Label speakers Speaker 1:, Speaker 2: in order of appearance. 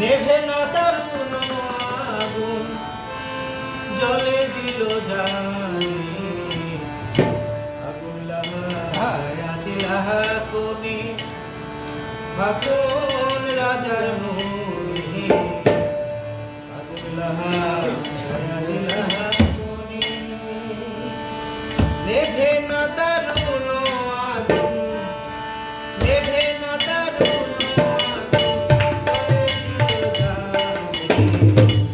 Speaker 1: নেভে না তারুণ আগুন জলে দিল জানি। আগুন লাহায়াতি লাহা কবি হাসন রাজার মুখ। Thank you.